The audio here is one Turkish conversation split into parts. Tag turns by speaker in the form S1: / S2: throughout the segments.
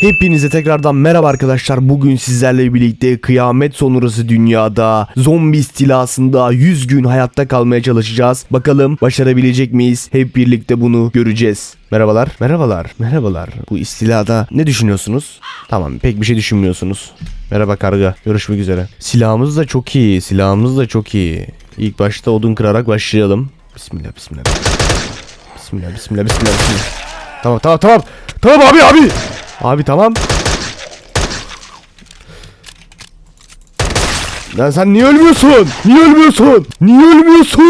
S1: Hepinize tekrardan merhaba arkadaşlar. Bugün sizlerle birlikte kıyamet sonrası dünyada zombi istilasında 100 gün hayatta kalmaya çalışacağız. Bakalım başarabilecek miyiz? Hep birlikte bunu göreceğiz. Merhabalar. Merhabalar. Merhabalar. Bu istilada ne düşünüyorsunuz? Tamam pek bir şey düşünmüyorsunuz. Merhaba karga. Görüşmek üzere. Silahımız da çok iyi. Silahımız da çok iyi. İlk başta odun kırarak başlayalım. Bismillah bismillah. Bismillah bismillah bismillah bismillah. Tamam tamam tamam. Tamam abi abi. Abi tamam. Lan sen niye ölmüyorsun? Niye ölmüyorsun? Niye ölmüyorsun?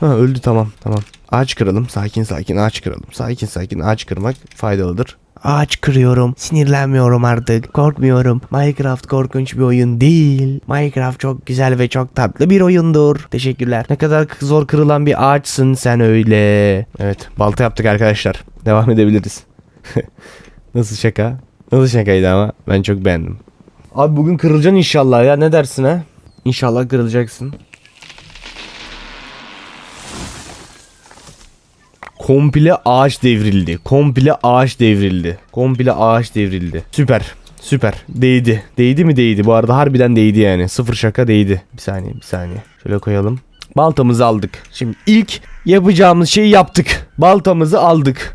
S1: Ha öldü tamam tamam. Ağaç kıralım sakin sakin ağaç kıralım. Sakin sakin ağaç kırmak faydalıdır. Ağaç kırıyorum. Sinirlenmiyorum artık. Korkmuyorum. Minecraft korkunç bir oyun değil. Minecraft çok güzel ve çok tatlı bir oyundur. Teşekkürler. Ne kadar zor kırılan bir ağaçsın sen öyle. Evet balta yaptık arkadaşlar. Devam edebiliriz. Nasıl şaka? Nasıl şakaydı ama ben çok beğendim. Abi bugün kırılacaksın inşallah ya ne dersin ha? İnşallah kırılacaksın. Komple ağaç devrildi. Komple ağaç devrildi. Komple ağaç devrildi. Süper. Süper. Değdi. Değdi mi değdi? Bu arada harbiden değdi yani. Sıfır şaka değdi. Bir saniye bir saniye. Şöyle koyalım. Baltamızı aldık. Şimdi ilk yapacağımız şeyi yaptık. Baltamızı aldık.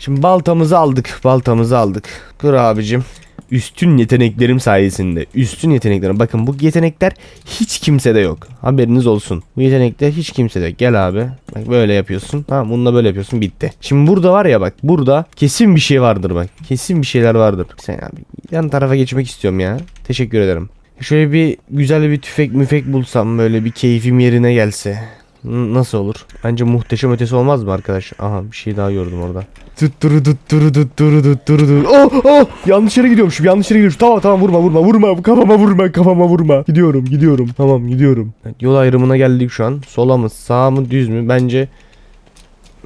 S1: Şimdi baltamızı aldık. Baltamızı aldık. Kır abicim. Üstün yeteneklerim sayesinde. Üstün yeteneklerim. Bakın bu yetenekler hiç kimsede yok. Haberiniz olsun. Bu yetenekler hiç kimsede yok. Gel abi. Bak böyle yapıyorsun. Tamam bununla böyle yapıyorsun. Bitti. Şimdi burada var ya bak. Burada kesin bir şey vardır bak. Kesin bir şeyler vardır. Sen abi yan tarafa geçmek istiyorum ya. Teşekkür ederim. Şöyle bir güzel bir tüfek müfek bulsam böyle bir keyfim yerine gelse. Nasıl olur? Bence muhteşem ötesi olmaz mı arkadaş? Aha bir şey daha gördüm orada. Tutturu tutturu tutturu tutturu. Oh oh yanlış yere gidiyormuşum yanlış yere gidiyormuşum. Tamam tamam vurma vurma vurma kafama vurma kafama vurma. Gidiyorum gidiyorum tamam gidiyorum. Evet, yol ayrımına geldik şu an. Sola mı sağ mı düz mü? Bence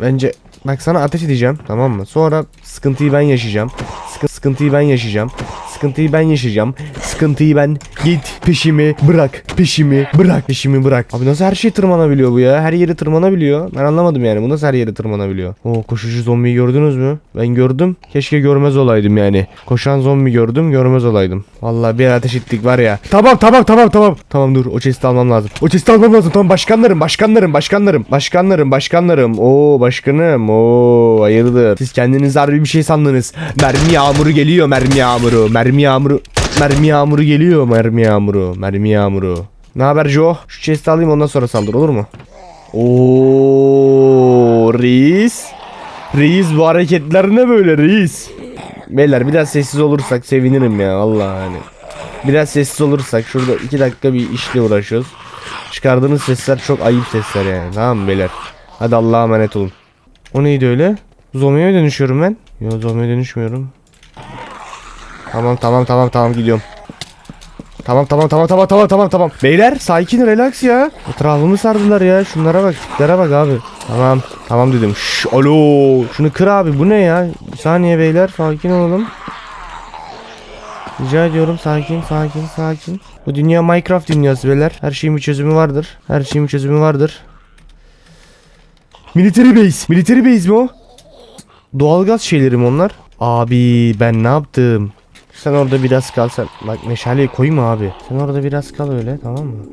S1: bence bak sana ateş edeceğim tamam mı? Sonra sıkıntıyı ben yaşayacağım. Sıkı, sıkıntıyı ben yaşayacağım. Sıkıntıyı ben yaşayacağım. Sıkıntıyı ben git peşimi bırak. Peşimi bırak. Peşimi bırak. Abi nasıl her şey tırmanabiliyor bu ya? Her yeri tırmanabiliyor. Ben anlamadım yani. Bu nasıl her yeri tırmanabiliyor? Oo koşucu zombiyi gördünüz mü? Ben gördüm. Keşke görmez olaydım yani. Koşan zombi gördüm. Görmez olaydım. Vallahi bir ateş ettik var ya. Tamam tamam tamam tamam. Tamam dur. O chest'i almam lazım. O chest'i almam lazım. Tamam başkanlarım başkanlarım başkanlarım. Başkanlarım başkanlarım. Oo başkanım. Oo hayırdır. Siz kendiniz harbi bir şey sandınız. Mermi yağmuru geliyor mermi yağmuru. Mermi yağmuru. Mermi yağmuru geliyor mermi yağmuru. Mermi yağmuru. Ne haber Joe? Şu chest'i alayım ondan sonra saldır olur mu? Oo reis. Reis bu hareketler ne böyle reis? Beyler biraz sessiz olursak sevinirim ya Allah hani. Biraz sessiz olursak şurada iki dakika bir işle uğraşıyoruz. Çıkardığınız sesler çok ayıp sesler yani tamam mı beyler? Hadi Allah'a emanet olun. O neydi öyle? Zombiye mi dönüşüyorum ben? Yok zombiye dönüşmüyorum. Tamam tamam tamam tamam gidiyorum. Tamam tamam tamam tamam tamam tamam tamam. Beyler sakin relax ya. Etrafımı sardılar ya. Şunlara bak tiplere bak abi. Tamam tamam dedim. Şş, alo. Şunu kır abi bu ne ya? Bir saniye beyler sakin olalım. Rica ediyorum sakin sakin sakin. Bu dünya Minecraft dünyası beyler. Her şeyin bir çözümü vardır. Her şeyin bir çözümü vardır. Military base. Military base mi o? Doğalgaz şeyleri mi onlar? Abi ben ne yaptım? Sen orada biraz kal sen. Bak meşaleyi koyma abi. Sen orada biraz kal öyle tamam mı?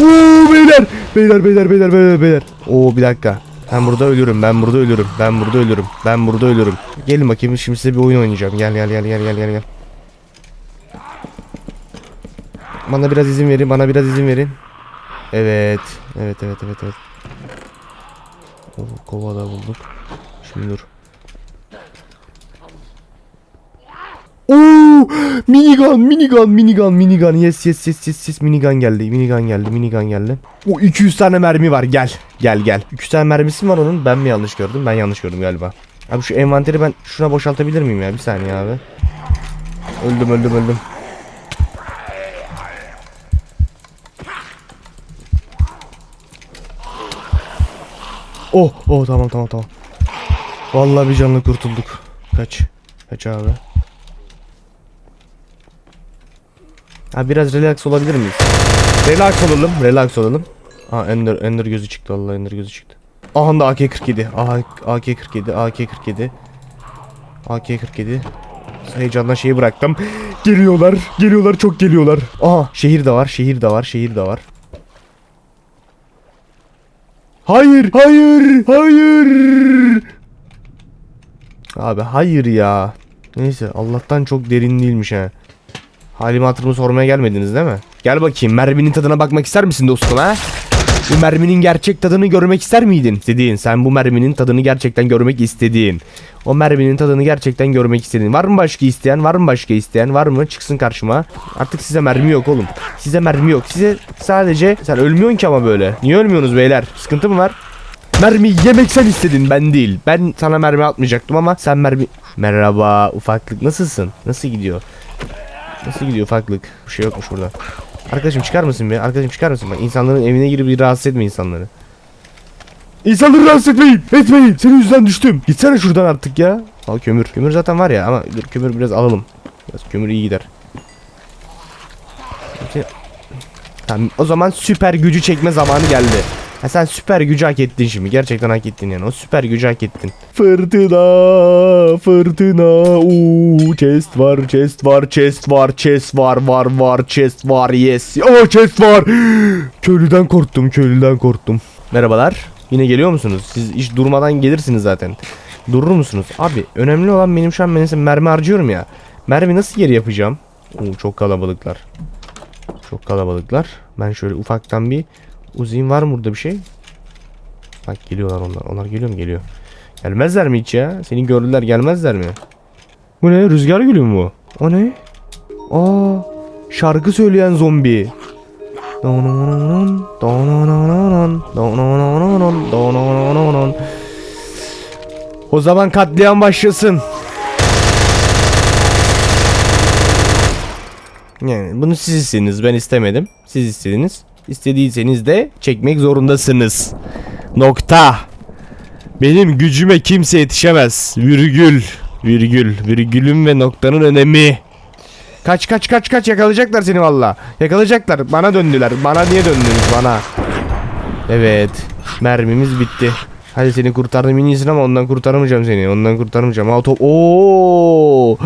S1: Oo beyler. Beyler beyler beyler beyler beyler. Oo bir dakika. Ben burada ölürüm. Ben burada ölürüm. Ben burada ölürüm. Ben burada ölürüm. Gelin bakayım şimdi size bir oyun oynayacağım. Gel gel gel gel gel gel gel. Bana biraz izin verin. Bana biraz izin verin. Evet. Evet evet evet evet. Oo, kova da bulduk. Şimdi dur. Oo! Minigun, minigun, minigun, minigun. Yes, yes, yes, yes, yes. Minigun geldi. Minigun geldi. Minigun geldi. O 200 tane mermi var. Gel. Gel, gel. 200 tane mermisi mi var onun? Ben mi yanlış gördüm? Ben yanlış gördüm galiba. Abi şu envanteri ben şuna boşaltabilir miyim ya? Bir saniye abi. Öldüm, öldüm, öldüm. Oh, oh tamam tamam tamam. Vallahi bir canlı kurtulduk. Kaç. Kaç abi. Ha biraz relax olabilir miyiz? Relax olalım, relax olalım. Ha Ender Ender gözü çıktı vallahi Ender gözü çıktı. Aha da AK-47. Aha AK-47, AK-47. AK-47. Heyecandan şeyi bıraktım. Geliyorlar. Geliyorlar. Çok geliyorlar. Aha şehir de var. Şehir de var. Şehir de var. Hayır. Hayır. Hayır. Abi hayır ya. Neyse Allah'tan çok derin değilmiş ha. Halimi hatırımı sormaya gelmediniz değil mi? Gel bakayım merminin tadına bakmak ister misin dostum ha? Bu merminin gerçek tadını görmek ister miydin? İstediğin. Sen bu merminin tadını gerçekten görmek istediğin. O merminin tadını gerçekten görmek istediğin. Var mı başka isteyen? Var mı başka isteyen? Var mı? Çıksın karşıma. Artık size mermi yok oğlum. Size mermi yok. Size sadece... Sen ölmüyorsun ki ama böyle. Niye ölmüyorsunuz beyler? Sıkıntı mı var? Mermi yemek sen istedin ben değil. Ben sana mermi atmayacaktım ama sen mermi... Merhaba ufaklık nasılsın? Nasıl gidiyor? Nasıl gidiyor ufaklık? Bir şey yokmuş burada. Arkadaşım çıkar mısın be? Arkadaşım çıkar mısın? Bak insanların evine girip bir rahatsız etme insanları. İnsanları rahatsız etmeyin. Etmeyin. Senin yüzünden düştüm. Gitsene şuradan artık ya. Al kömür. Kömür zaten var ya ama dur kömür biraz alalım. Biraz kömür iyi gider. Tamam o zaman süper gücü çekme zamanı geldi. Ha sen süper gücü hak ettin şimdi. Gerçekten hak ettin yani. O süper gücü hak ettin. Fırtına, fırtına. Uuu chest var, chest var, chest var, chest var, var, var, chest var. Yes. Oh chest var. Köylüden korktum, köylüden korktum. Merhabalar. Yine geliyor musunuz? Siz hiç durmadan gelirsiniz zaten. Durur musunuz? Abi önemli olan benim şu an mesela mermi harcıyorum ya. Mermi nasıl geri yapacağım? Oo, çok kalabalıklar. Çok kalabalıklar. Ben şöyle ufaktan bir uzayım var mı burada bir şey? Bak geliyorlar onlar. Onlar geliyor mu? Geliyor. Gelmezler mi hiç ya? Seni gördüler gelmezler mi? Bu ne? Rüzgar gülü mü bu? O ne? Aa, şarkı söyleyen zombi. O zaman katliam başlasın. Yani bunu siz istediniz ben istemedim. Siz istediniz. İstediyseniz de çekmek zorundasınız. Nokta. Benim gücüme kimse yetişemez. Virgül. Virgül. Virgülün ve noktanın önemi. Kaç kaç kaç kaç yakalayacaklar seni valla. Yakalayacaklar. Bana döndüler. Bana niye döndünüz bana? Evet. Mermimiz bitti. Hadi seni kurtardım en iyisini ama ondan kurtaramayacağım seni. Ondan kurtaramayacağım. Aa, top Oo!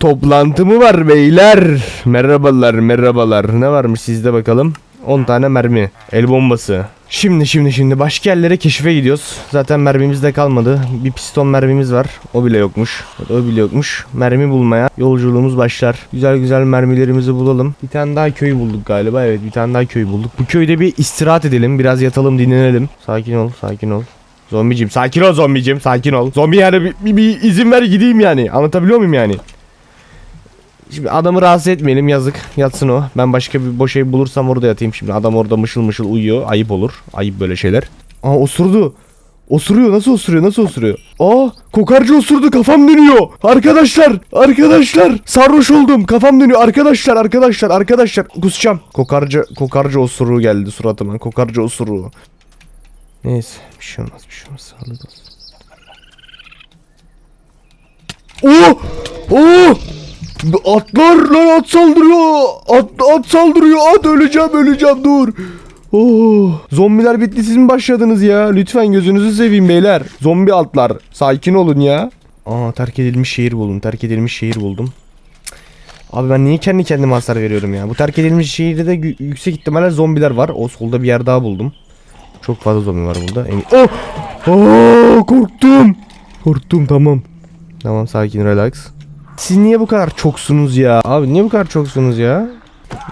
S1: Toplantı mı var beyler? Merhabalar, merhabalar. Ne varmış sizde bakalım? 10 tane mermi. El bombası. Şimdi şimdi şimdi başka yerlere keşfe gidiyoruz. Zaten mermimiz de kalmadı. Bir piston mermimiz var. O bile yokmuş. O bile yokmuş. Mermi bulmaya yolculuğumuz başlar. Güzel güzel mermilerimizi bulalım. Bir tane daha köy bulduk galiba. Evet bir tane daha köy bulduk. Bu köyde bir istirahat edelim. Biraz yatalım dinlenelim. Sakin ol sakin ol. Zombicim sakin ol zombicim sakin ol. Zombi yani bir, bir, bir izin ver gideyim yani. Anlatabiliyor muyum yani? Şimdi adamı rahatsız etmeyelim yazık. Yatsın o. Ben başka bir boş ev bulursam orada yatayım şimdi. Adam orada mışıl mışıl uyuyor. Ayıp olur. Ayıp böyle şeyler. Aa osurdu. Osuruyor. Nasıl osuruyor? Nasıl osuruyor? Aa kokarcı osurdu. Kafam dönüyor. Arkadaşlar. Arkadaşlar. Sarhoş oldum. Kafam dönüyor. Arkadaşlar. Arkadaşlar. Arkadaşlar. Kusacağım. Kokarcı. Kokarcı osuruğu geldi suratıma. Kokarcı osuruğu. Neyse. Bir şey olmaz. Bir şey olmaz. Sağlık olsun. Oo! Oo! Atlar lan at saldırıyor. At, at saldırıyor. At öleceğim öleceğim dur. Oh, zombiler bitti siz mi başladınız ya? Lütfen gözünüzü seveyim beyler. Zombi atlar. Sakin olun ya. Aa terk edilmiş şehir buldum. Terk edilmiş şehir buldum. Abi ben niye kendi kendime hasar veriyorum ya? Bu terk edilmiş şehirde de yüksek ihtimalle zombiler var. O solda bir yer daha buldum. Çok fazla zombi var burada. Emin... Oh! Oh! Korktum. Korktum tamam. Tamam sakin relax. Siz niye bu kadar çoksunuz ya? Abi niye bu kadar çoksunuz ya?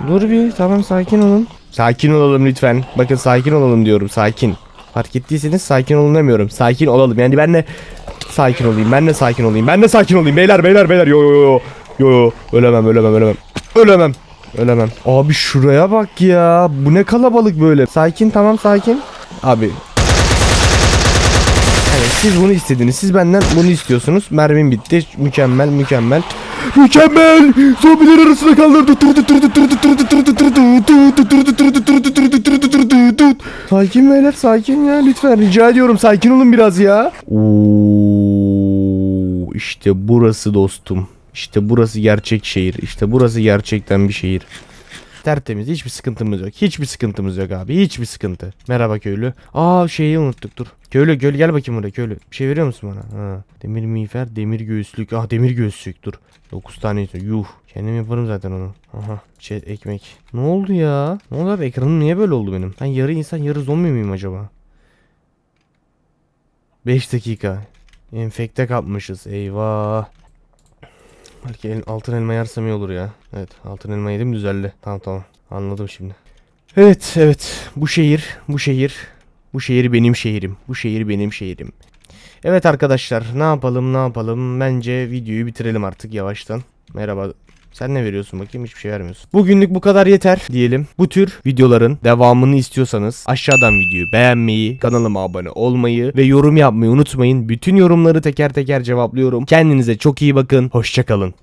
S1: Dur bir tamam sakin olun. Sakin olalım lütfen. Bakın sakin olalım diyorum sakin. Fark ettiyseniz sakin olun demiyorum. Sakin olalım. Yani ben de sakin olayım. Ben de sakin olayım. Ben de sakin olayım. Beyler beyler beyler. Yo yo yo. Yo yo. Ölemem ölemem ölemem. Ölemem. Ölemem. Abi şuraya bak ya. Bu ne kalabalık böyle. Sakin tamam sakin. Abi siz bunu istediniz. Siz benden bunu istiyorsunuz. Mermim bitti. Mükemmel mükemmel. Mükemmel. Zombiler arasında kaldırdı. Sakin beyler sakin ya lütfen rica ediyorum sakin olun biraz ya. Oo, işte burası dostum. İşte burası gerçek şehir. İşte burası gerçekten bir şehir. Tertemiz. Hiçbir sıkıntımız yok. Hiçbir sıkıntımız yok abi. Hiçbir sıkıntı. Merhaba köylü. Aa şeyi unuttuk dur. Köylü köylü gel bakayım buraya köylü. Bir şey veriyor musun bana? Ha. Demir miğfer, demir göğüslük. Ah demir göğüslük dur. 9 tane istiyor. Yuh. Kendim yaparım zaten onu. Aha. Şey ekmek. Ne oldu ya? Ne oldu abi? Ekranım niye böyle oldu benim? Ben yarı insan yarı zombi miyim acaba? 5 dakika. Enfekte kapmışız. Eyvah. Belki el, altın elma yersem iyi olur ya. Evet altın elma yedim düzeldi. Tamam tamam. Anladım şimdi. Evet evet. Bu şehir. Bu şehir. Bu şehir benim şehrim. Bu şehir benim şehrim. Evet arkadaşlar ne yapalım ne yapalım. Bence videoyu bitirelim artık yavaştan. Merhaba. Sen ne veriyorsun bakayım hiçbir şey vermiyorsun. Bugünlük bu kadar yeter diyelim. Bu tür videoların devamını istiyorsanız aşağıdan videoyu beğenmeyi, kanalıma abone olmayı ve yorum yapmayı unutmayın. Bütün yorumları teker teker cevaplıyorum. Kendinize çok iyi bakın. Hoşçakalın.